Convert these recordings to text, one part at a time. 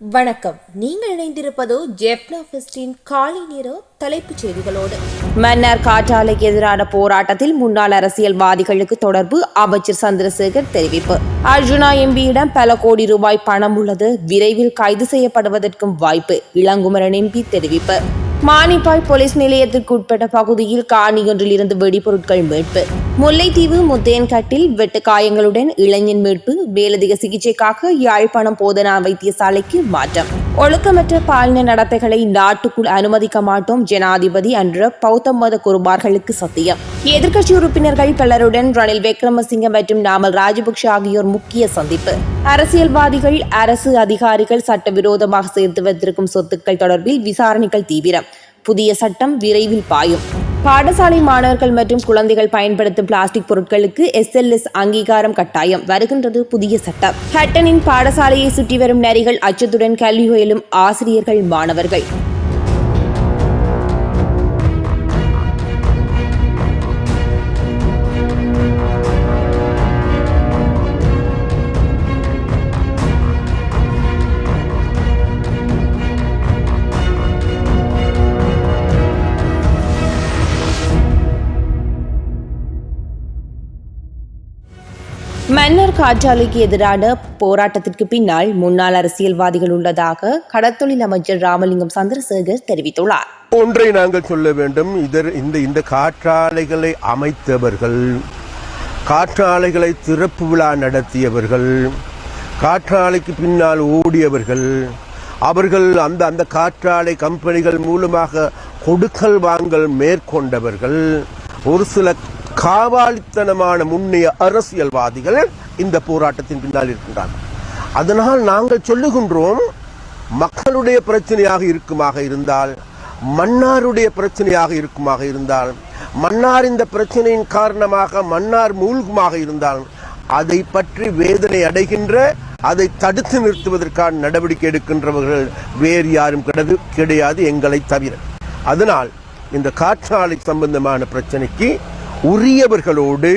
வணக்கம். நீங்கள் இணைந்திருப்பது ஜெப்னா ஃபெஸ்டின் காலை நேர தலைப்புச் செய்திகளோடு. மன்னர் காற்றாலைக்கு எதிரான போராட்டத்தில் முன்னாள் அரசியல்வாதிகளுக்கு தொடர்பு அமைச்சர் சந்திரசேகர் தெரிவிப்பு. அர்ஜுனா எம்பியிடம் பல கோடி ரூபாய் பணம் உள்ளது விரைவில் கைது செய்யப்படுவதற்கும் வாய்ப்பு இளங்குமரன் எம்பி தெரிவிப்பு. மானிப்பாய் போலீஸ் நிலையத்திற்கு உட்பட்ட பகுதியில் காணியொன்றில் இருந்து வெடிபொருட்கள் மீட்பு. முல்லைத்தீவு முத்தையன்கட்டில் வெட்டு காயங்களுடன் இளைஞன் மீட்பு மேலதிக சிகிச்சைக்காக யாழ்ப்பாணம் போதனா வைத்தியசாலைக்கு மாற்றம். ஒழுக்கமற்ற பாலின நடத்தைகளை நாட்டுக்குள் அனுமதிக்க மாட்டோம் ஜனாதிபதி என்ற பௌத்த மத குருமார்களுக்கு சத்தியம். எதிர்க்கட்சி உறுப்பினர்கள் பலருடன் ரணில் விக்ரமசிங்க மற்றும் நாமல் ராஜபக்ஷ ஆகியோர் முக்கிய சந்திப்பு. அரசியல்வாதிகள் அரசு அதிகாரிகள் சட்டவிரோதமாக சேர்த்து வைத்திருக்கும் சொத்துக்கள் தொடர்பில் விசாரணைகள் தீவிரம். புதிய சட்டம் விரைவில் பாயும். பாடசாலை மாணவர்கள் மற்றும் குழந்தைகள் பயன்படுத்தும் பிளாஸ்டிக் பொருட்களுக்கு எஸ்எல்எஸ் அங்கீகாரம் கட்டாயம். வருகின்றது புதிய சட்டம். ஹட்டனின் பாடசாலையை சுற்றி வரும் நரிகள் அச்சத்துடன் கல்வி முயலும் ஆசிரியர்கள் மாணவர்கள். மன்னர் காற்றாலைக்கு எதிரான போராட்டத்திற்கு பின்னால் முன்னாள் அரசியல்வாதிகள் உள்ளதாக கடத்தொழில் அமைச்சர் ராமலிங்கம் சந்திரசேகர் தெரிவித்துள்ளார். ஒன்றை நாங்கள் சொல்ல வேண்டும். இதர் இந்த இந்த காற்றாலைகளை அமைத்தவர்கள் காற்றாலைகளை திறப்பு விழா நடத்தியவர்கள் காற்றாலைக்கு பின்னால் ஓடியவர்கள் அவர்கள் அந்த அந்த காற்றாலை கம்பெனிகள் மூலமாக கொடுக்கல் வாங்கல் மேற்கொண்டவர்கள் ஒரு சில காவாலித்தனமான முன்னைய அரசியல்வாதிகள் இந்த போராட்டத்தின் பின்னால் இருக்கின்றார்கள். அதனால் நாங்கள் சொல்லுகின்றோம் மக்களுடைய பிரச்சனையாக இருக்குமாக இருந்தால் மன்னாருடைய பிரச்சனையாக இருக்குமாக இருந்தால் மன்னார் இந்த பிரச்சனையின் காரணமாக மன்னார் மூழ்குமாக இருந்தால் அதை பற்றி வேதனை அடைகின்ற அதை தடுத்து நிறுத்துவதற்கான நடவடிக்கை எடுக்கின்றவர்கள் வேறு யாரும் கிடையாது கிடையாது எங்களை தவிர. அதனால் இந்த காற்றாலை சம்பந்தமான பிரச்சனைக்கு உரியவர்களோடு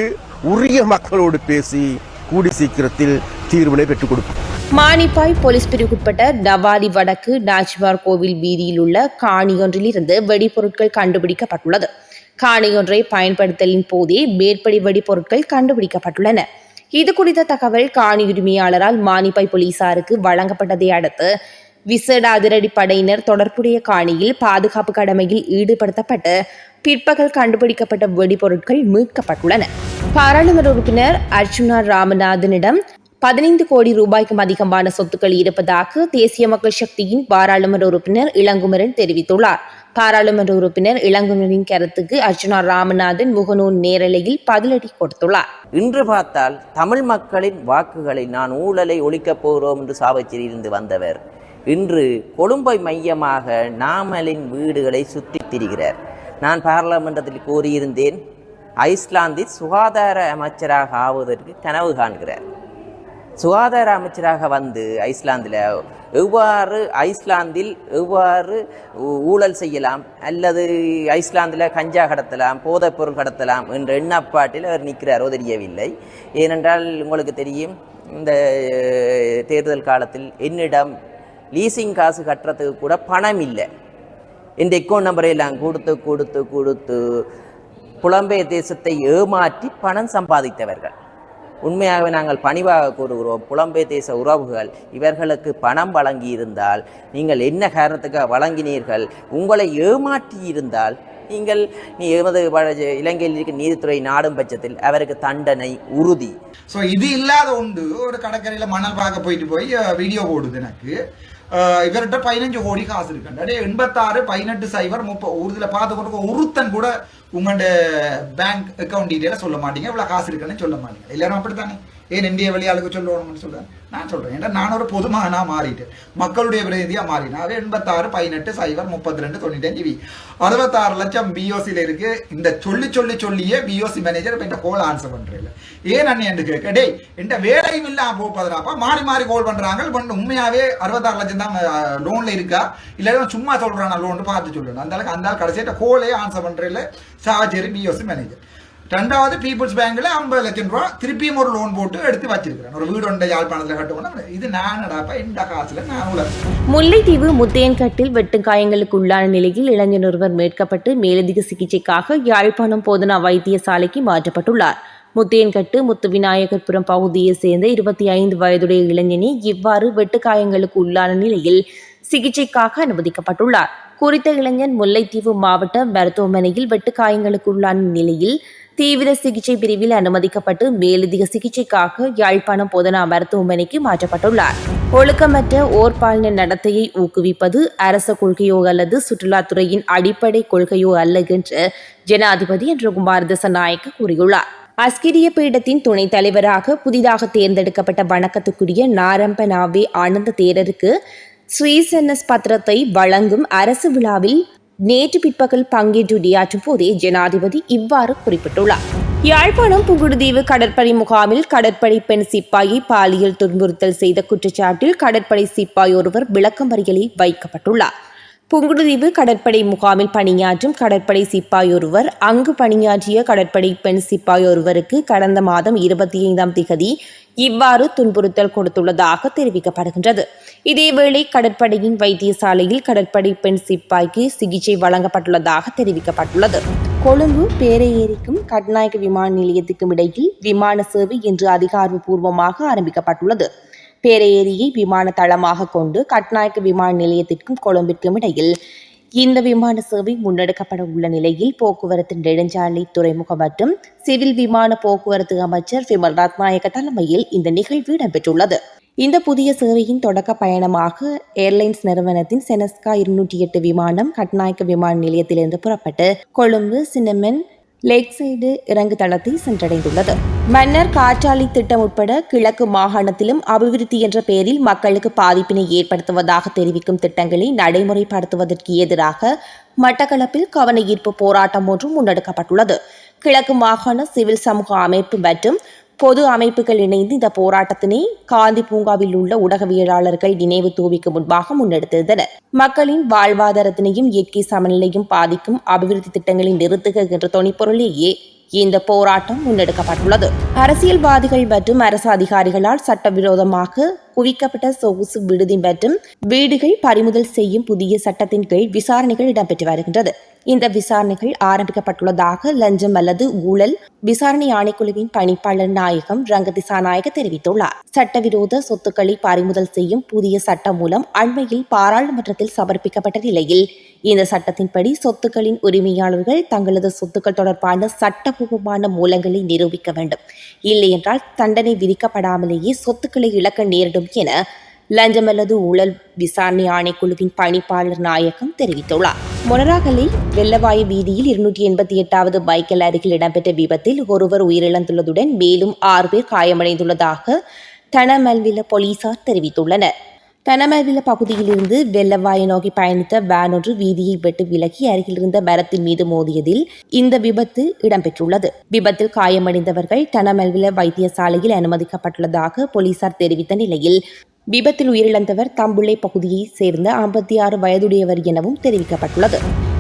உரிய மக்களோடு பேசி கூடி சீக்கிரத்தில் தீர்வினை பெற்றுக் கொடுப்போம். மானிப்பாய் போலீஸ் பிரிவுக்குட்பட்ட நவாலி வடக்கு நாச்சிமார் கோவில் வீதியில் உள்ள காணியொன்றிலிருந்து வெடிபொருட்கள் கண்டுபிடிக்கப்பட்டுள்ளது. காணியொன்றை பயன்படுத்தலின் போதே மேற்படி வெடிபொருட்கள் கண்டுபிடிக்கப்பட்டுள்ளன. இது குறித்த தகவல் காணி உரிமையாளரால் மானிப்பாய் போலீசாருக்கு வழங்கப்பட்டதை அடுத்து விசேட அதிரடி படையினர் தொடர்புடைய காணியில் பாதுகாப்பு கடமையில் ஈடுபடுத்தப்பட்டு பிற்பகல் கண்டுபிடிக்கப்பட்ட வெடிபொருட்கள் மீட்கப்பட்டுள்ளன. பாராளுமன்ற உறுப்பினர் அர்ஜுனா ராமநாதனிடம் பதினைந்து கோடி ரூபாய்க்கும் அதிகமான சொத்துக்கள் இருப்பதாக தேசிய மக்கள் சக்தியின் பாராளுமன்ற உறுப்பினர் இளங்குமரன் தெரிவித்துள்ளார். பாராளுமன்ற உறுப்பினர் இளங்குமரின் கருத்துக்கு அர்ஜுனா ராமநாதன் முகநூல் நேரலையில் பதிலடி கொடுத்துள்ளார். இன்று பார்த்தால் தமிழ் மக்களின் வாக்குகளை நான் ஊழலை ஒழிக்கப் போகிறோம் என்று சாவச்சேரியிலிருந்து வந்தவர். இன்று கொழும்பை மையமாக நாமலின் வீடுகளை சுற்றித் திரிகிறார். நான் பாராளுமன்றத்தில் கூறியிருந்தேன் ஐஸ்லாந்தில் சுகாதார அமைச்சராக ஆவதற்கு கனவு காண்கிறார். சுகாதார அமைச்சராக வந்து ஐஸ்லாந்தில் எவ்வாறு ஐஸ்லாந்தில் எவ்வாறு ஊ- ஊழல் செய்யலாம் அல்லது ஐஸ்லாந்தில் கஞ்சா கடத்தலாம் போதைப்பொருள் கடத்தலாம் என்ற எண்ணப்பாட்டில் அவர் நிற்கிறாரோ தெரியவில்லை. ஏனென்றால் உங்களுக்கு தெரியும் இந்த தேர்தல் காலத்தில் என்னிடம் லீசிங் காசு கட்டுறதுக்கு கூட பணம் இல்லை. இந்த அக்கௌண்ட் நம்பரை எல்லாம் கொடுத்து கொடுத்து கொடுத்து புலம்பெயர் தேசத்தை ஏமாற்றி பணம் சம்பாதித்தவர்கள். உண்மையாகவே நாங்கள் பணிவாக கூறுகிறோம் புலம்பெயர் தேச உறவுகள் இவர்களுக்கு பணம் வழங்கி இருந்தால் நீங்கள் என்ன காரணத்துக்காக வழங்கினீர்கள்? உங்களை ஏமாற்றி இருந்தால் நீங்கள் நீ எமது இலங்கையில் இருக்க நீதித்துறை நாடும் பட்சத்தில் அவருக்கு தண்டனை உறுதி. ஸோ இது இல்லாத உண்டு ஒரு கடற்கரையில் மணல் பார்க்க போயிட்டு போய் வீடியோ போடுது எனக்கு. இவர்கிட்ட பதினஞ்சு கோடி காசு இருக்குண்டா எண்பத்தாறு பதினெட்டு சைபர் முப்பது ஒரு இதில் பார்த்து கொடுக்க ஒருத்தன் கூட உங்களோட பேங்க் அக்கௌண்ட் டீட்டெயிலாக சொல்ல மாட்டீங்க இவ்வளோ காசு இருக்குன்னு சொல்ல மாட்டீங்க எல்லாரும் அப்படித்தானே ஏன் இந்திய வெளியாளுக்கு சொல்லணும்னு சொல்றேன் நான் சொல்றேன். ஏன்னா நான் ஒரு பொதுமகனா மாறிட்டேன். மக்களுடைய பிரதிநிதியா மாறினேன். அது எண்பத்தாறு பதினெட்டு சைபர் முப்பத்தி ரெண்டு தொண்ணூத்தஞ்சு வி அறுபத்தாறு லட்சம் பிஓசியில் இருக்கு. இந்த சொல்லி சொல்லி சொல்லியே பிஓசி மேனேஜர் இப்போ இந்த கோல் ஆன்சர் பண்றேன் ஏன் அண்ணன் கேட்க டேய் என்ற வேலையும் இல்லாம போப்பதுடாப்பா மாறி மாறி கோல் பண்றாங்க. பட் உண்மையாவே அறுபத்தாறு லட்சம் தான் லோன்ல இருக்கா? இல்ல சும்மா சொல்றானா? லோன் பார்த்து சொல்லணும். அந்த அளவுக்கு அந்த ஆள் கடைசியிட்ட கோலே ஆன்சர் பண்றேன் சாவச்சேரி பிஓசி மேனேஜர் ரெண்டாவது பீப்புள்ஸ் பேங்க்ல ஐம்பது லட்சம் ரூபா திருப்பியும் ஒரு லோன் போட்டு எடுத்து வச்சிருக்கிறேன் ஒரு வீடு ஒன்றை யாழ்ப்பாணத்தில் கட்டுவோம்னா இது நான் நடப்பா இந்த காசுல நான் உலகம் முல்லைத்தீவு முத்தையன்கட்டில் வெட்டுக்காயங்களுக்கு உள்ளான நிலையில் இளைஞர் ஒருவர் மீட்கப்பட்டு மேலதிக சிகிச்சைக்காக யாழ்ப்பாணம் போதனா வைத்தியசாலைக்கு மாற்றப்பட்டுள்ளார். முத்தையன்கட்டு முத்து விநாயகர்புரம் பகுதியை சேர்ந்த இருபத்தி ஐந்து வயதுடைய இளைஞனி இவ்வாறு வெட்டுக்காயங்களுக்கு உள்ளான நிலையில் சிகிச்சைக்காக அனுமதிக்கப்பட்டுள்ளார். குறித்த இளைஞன் முல்லைத்தீவு மாவட்ட மருத்துவமனையில் வெட்டுக்காயங்களுக்கு உள்ளான நிலையில் தீவிர சிகிச்சை பிரிவில் அனுமதிக்கப்பட்டு மேலதிக சிகிச்சைக்காக யாழ்ப்பாணம் போதனா மருத்துவமனைக்கு மாற்றப்பட்டுள்ளார். ஒழுக்கமற்ற ஓர்பாலின நடத்தையை ஊக்குவிப்பது அரச கொள்கையோ அல்லது சுற்றுலாத்துறையின் அடிப்படை கொள்கையோ அல்ல என்று ஜனாதிபதி என்று குமார் திசநாயக்க கூறியுள்ளார். அஸ்கிரிய பீடத்தின் துணைத் தலைவராக புதிதாக தேர்ந்தெடுக்கப்பட்ட வணக்கத்துக்குரிய நாரம்பனாவே ஆனந்த தேரருக்கு ஸ்ரீசன்னஸ் பத்திரத்தை வழங்கும் அரசு விழாவில் நேற்று பிற்பகல் பங்கேற்று உரையாற்றும் போதே ஜனாதிபதி இவ்வாறு குறிப்பிட்டுள்ளார். யாழ்ப்பாணம் புங்குடுதீவு கடற்படை முகாமில் கடற்படை பெண் சிப்பாயை பாலியல் துன்புறுத்தல் செய்த குற்றச்சாட்டில் கடற்படை சிப்பாய் ஒருவர் விளக்கமறியலில் வைக்கப்பட்டுள்ளார். புங்குடுதீவு கடற்படை முகாமில் பணியாற்றும் கடற்படை சிப்பாய் ஒருவர் அங்கு பணியாற்றிய கடற்படை பெண் சிப்பாய் ஒருவருக்கு கடந்த மாதம் இருபத்தி ஐந்தாம் திகதி இவ்வாறு துன்புறுத்தல் கொடுத்துள்ளதாக தெரிவிக்கப்படுகின்றது. இதேவேளை கடற்படையின் வைத்தியசாலையில் கடற்படை பெண் சிப்பாய்க்கு சிகிச்சை வழங்கப்பட்டுள்ளதாக தெரிவிக்கப்பட்டுள்ளது. கொழும்பு பேரையேரிக்கும் கட்நாயக்க விமான நிலையத்துக்கும் இடையில் விமான சேவை இன்று அதிகாரப்பூர்வமாக ஆரம்பிக்கப்பட்டுள்ளது. பேரையேரியை விமான தளமாக கொண்டு கட்நாயக்க விமான நிலையத்திற்கும் கொழும்பிற்கும் இடையில் இந்த விமான சேவை முன்னெடுக்கப்பட உள்ள நிலையில் போக்குவரத்து நெடுஞ்சாலை துறைமுகம் மற்றும் சிவில் விமான போக்குவரத்து அமைச்சர் விமல் ரத்நாயக்க தலைமையில் இந்த நிகழ்வு இடம்பெற்றுள்ளது. இந்த புதிய சேவையின் தொடக்க பயணமாக ஏர்லைன்ஸ் நிறுவனத்தின் செனஸ்கா இருநூற்றி எட்டு விமானம் கட்நாயக்க விமான நிலையத்திலிருந்து புறப்பட்டு கொழும்பு சின்னமென் லேக் சைடு இறங்கு தளத்தை சென்றடைந்துள்ளது. மன்னர் காற்றாலை திட்டம் உட்பட கிழக்கு மாகாணத்திலும் அபிவிருத்தி என்ற பெயரில் மக்களுக்கு பாதிப்பினை ஏற்படுத்துவதாக தெரிவிக்கும் திட்டங்களை நடைமுறைப்படுத்துவதற்கு எதிராக மட்டக்களப்பில் கவன ஈர்ப்பு போராட்டம் ஒன்றும் முன்னெடுக்கப்பட்டுள்ளது. கிழக்கு மாகாண சிவில் சமூக அமைப்பு மற்றும் பொது அமைப்புகள் இணைந்து இந்த போராட்டத்தினை காந்தி பூங்காவில் உள்ள ஊடகவியலாளர்கள் நினைவு தூவிக்கு முன்பாக முன்னெடுத்திருந்தனர். மக்களின் வாழ்வாதாரத்தினையும் இயற்கை சமநிலையும் பாதிக்கும் அபிவிருத்தி திட்டங்களை நிறுத்துக என்ற தொனிப்பொருளேயே இந்த போராட்டம் முன்னெடுக்கப்பட்டுள்ளது. அரசியல்வாதிகள் மற்றும் அரசு அதிகாரிகளால் சட்டவிரோதமாக குவிக்கப்பட்ட சொகுசு விடுதி மற்றும் வீடுகள் பறிமுதல் செய்யும் புதிய சட்டத்தின் கீழ் விசாரணைகள் இடம்பெற்று வருகின்றது. இந்த விசாரணைகள் ஆரம்பிக்கப்பட்டுள்ளதாக லஞ்சம் அல்லது ஊழல் விசாரணை ஆணைக்குழுவின் பணிப்பாளர் நாயகம் ரங்கதிசா நாயக தெரிவித்துள்ளார். சட்டவிரோத சொத்துக்களை பறிமுதல் செய்யும் புதிய சட்டம் மூலம் அண்மையில் பாராளுமன்றத்தில் சமர்ப்பிக்கப்பட்ட நிலையில் இந்த சட்டத்தின்படி சொத்துக்களின் உரிமையாளர்கள் தங்களது சொத்துக்கள் தொடர்பான சட்டபூர்வமான மூலங்களை நிரூபிக்க வேண்டும். இல்லையென்றால் தண்டனை விதிக்கப்படாமலேயே சொத்துக்களை இழக்க நேரிடும் என லஞ்சம் அல்லது ஊழல் விசாரணை ஆணைக்குழுவின் பணிப்பாளர் நாயகம் தெரிவித்துள்ளார். மொனராகலில் வெள்ளவாய வீதியில் இருநூற்றி எண்பத்தி எட்டாவது பைக்கில் அருகில் இடம்பெற்ற விபத்தில் ஒருவர் உயிரிழந்துள்ளதுடன் மேலும் ஆறு பேர் காயமடைந்துள்ளதாக தனமல்வில போலீசார் தெரிவித்துள்ளனர். தனமல்வில பகுதியிலிருந்து வெள்ளவாயை நோக்கி பயணித்த வேன் ஒன்று வீதியை விட்டு விலகி அருகில் இருந்த மரத்தின் மீது மோதியதில் இந்த விபத்து இடம்பெற்றுள்ளது. விபத்தில் காயமடைந்தவர்கள் தனமல்வில வைத்தியசாலையில் அனுமதிக்கப்பட்டுள்ளதாக போலீசார் தெரிவித்த நிலையில் விபத்தில் உயிரிழந்தவர் தம்புள்ளை பகுதியைச் சேர்ந்த ஐம்பத்தி ஆறு வயதுடையவர் எனவும் தெரிவிக்கப்பட்டுள்ளது.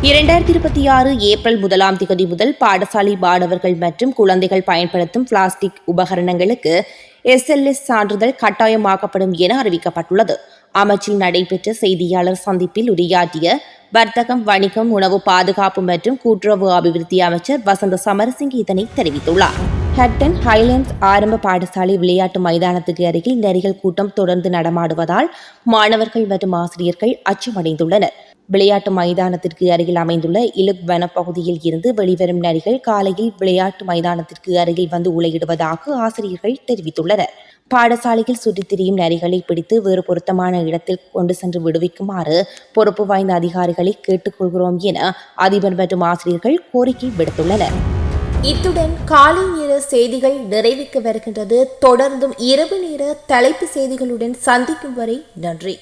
இரண்டாயிரத்தி இருபத்தி ஆறு ஏப்ரல் முதலாம் திகதி முதல் பாடசாலை மாணவர்கள் மற்றும் குழந்தைகள் பயன்படுத்தும் பிளாஸ்டிக் உபகரணங்களுக்கு எஸ்எல்எஸ் சான்றிதழ் கட்டாயமாக்கப்படும் என அறிவிக்கப்பட்டுள்ளது. அமைச்சில் நடைபெற்ற செய்தியாளர் சந்திப்பில் உரையாற்றிய வர்த்தகம் வணிகம் உணவு பாதுகாப்பு மற்றும் கூட்டுறவு அபிவிருத்தி அமைச்சர் வசந்த சமரசிங் இதனை தெரிவித்துள்ளார். ஹட்டன் ஹைலேண்ட்ஸ் ஆரம்ப பாடசாலை விளையாட்டு மைதானத்துக்கு அருகில் நரிகள் கூட்டம் தொடர்ந்து நடமாடுவதால் மாணவர்கள் மற்றும் ஆசிரியர்கள் அச்சமடைந்துள்ளனர். விளையாட்டு மைதானத்திற்கு அருகில் அமைந்துள்ள இலுக் வனப்பகுதியில் இருந்து வெளிவரும் நரிகள் காலையில் விளையாட்டு மைதானத்திற்கு அருகில் வந்து உலையிடுவதாக ஆசிரியர்கள் தெரிவித்துள்ளனர். பாடசாலையில் சுற்றித் திரியும் நரிகளை பிடித்து வேறு பொருத்தமான இடத்தில் கொண்டு சென்று விடுவிக்குமாறு பொறுப்பு வாய்ந்த அதிகாரிகளை கேட்டுக்கொள்கிறோம் என அதிபர் மற்றும் ஆசிரியர்கள் கோரிக்கை விடுத்துள்ளனர். இத்துடன் காலை நேர செய்திகள் நிறைவுக்கு வருகின்றது. தொடர்ந்தும் இரவு நேர தலைப்பு செய்திகளுடன் சந்திக்கும் வரை நன்றி.